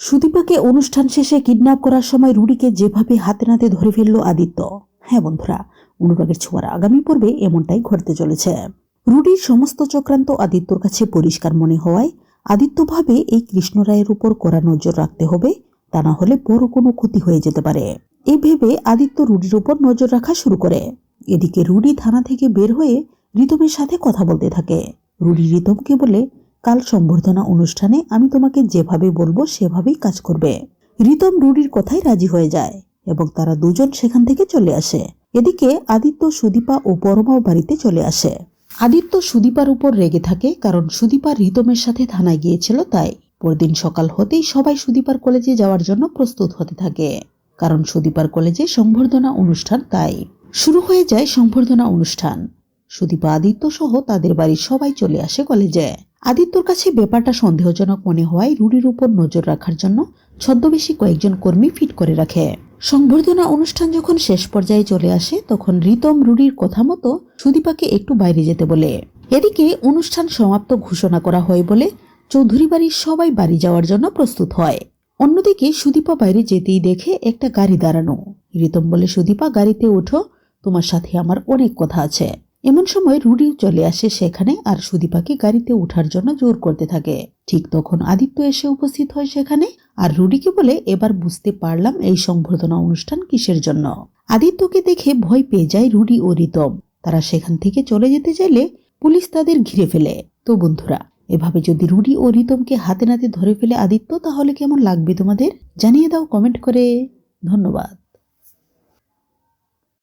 সুদীপাকে অনুষ্ঠান শেষে কিডন্যাপ করার সময় রুডিকে যেভাবে হাতে নাতে ধরে ফেলল আদিত্য। হ্যাঁ বন্ধুরা, অনুরাগের ছোঁয়ার আগামী পর্বে এমনটাই ঘটতে চলেছে। রুডির সমস্ত চক্রান্ত আদিত্যর কাছে পরিষ্কার মনে হওয়ায় আদিত্য ভাবে এই কৃষ্ণ রায়ের উপর কড়া নজর রাখতে হবে, তা না হলে বড় কোনো ক্ষতি হয়ে যেতে পারে। এই ভেবে আদিত্য রুডির উপর নজর রাখা শুরু করে। এদিকে রুডি থানা থেকে বের হয়ে রিতমের সাথে কথা বলতে থাকে। রুডি রিতমকে বলে কাল সম্বর্ধনা অনুষ্ঠানে আমি তোমাকে যেভাবে বলব সেভাবেই কাজ করবে। রিতম রুডির কথায় রাজি হয়ে যায় এবং তারা দুজন সেখান থেকে চলে আসে। এদিকে আদিত্য, সুদীপা ও পরমাও বাড়িতে চলে আসে। আদিত্য সুদীপার উপর রেগে থাকে কারণ সুদীপা রিতমের সাথে থানায় গিয়েছিল তাই। পরদিন সকাল হতেই সবাই সুদীপার কলেজে যাওয়ার জন্য প্রস্তুত হতে থাকে। কারণ সুদীপার কলেজে সংবর্ধনা অনুষ্ঠান তাই। শুরু হয়ে যায় সংবর্ধনা অনুষ্ঠান। সুদীপা, আদিত্য সহ তাদের বাড়ির সবাই চলে আসে কলেজে। আদিত্যর কাছে ব্যাপারটা সন্দেহজনক মনে হওয়ায় রুডির উপর নজর রাখার জন্য ছদ্মবেশী কয়েকজন কর্মী ফিট করে রাখে। সংবর্ধনা অনুষ্ঠান যখন শেষ পর্যায়ে চলে আসে, তখন রিতম রুডির কথা মতো সুদীপাকে একটু বাইরে যেতে বলে। এদিকে অনুষ্ঠান সমাপ্ত ঘোষণা করা হয় বলে চৌধুরী বাড়ির সবাই বাড়ি যাওয়ার জন্য প্রস্তুত হয়। অন্যদিকে সুদীপা বাইরে যেতেই দেখে একটা গাড়ি দাঁড়ানো। রিতম বলে, সুদীপা, গাড়িতে ওঠো। তোমার সাথে আমার অনেক কথা আছে। এমন সময় রুডি চলে আসে সেখানে আর সুদীপাকে গাড়িতে ওঠার জন্য জোর করতে থাকে। ঠিক তখন আদিত্য এসে উপস্থিত হয় সেখানে আর রুডিকে বলে, এবার বুঝতে পারলাম এই সংবর্ধনা অনুষ্ঠান কিসের জন্য? আদিত্যকে দেখে ভয় পেয়ে যায় রুডি ও রিতম। তারা সেখান থেকে চলে যেতে চাইলে পুলিশ তাদের ঘিরে ফেলে। তো বন্ধুরা, এভাবে যদি রুডি ও রিতমকে হাতে নাতে ধরে ফেলে আদিত্য, তাহলে কেমন লাগবে তোমাদের? জানিয়ে দাও কমেন্ট করে। ধন্যবাদ।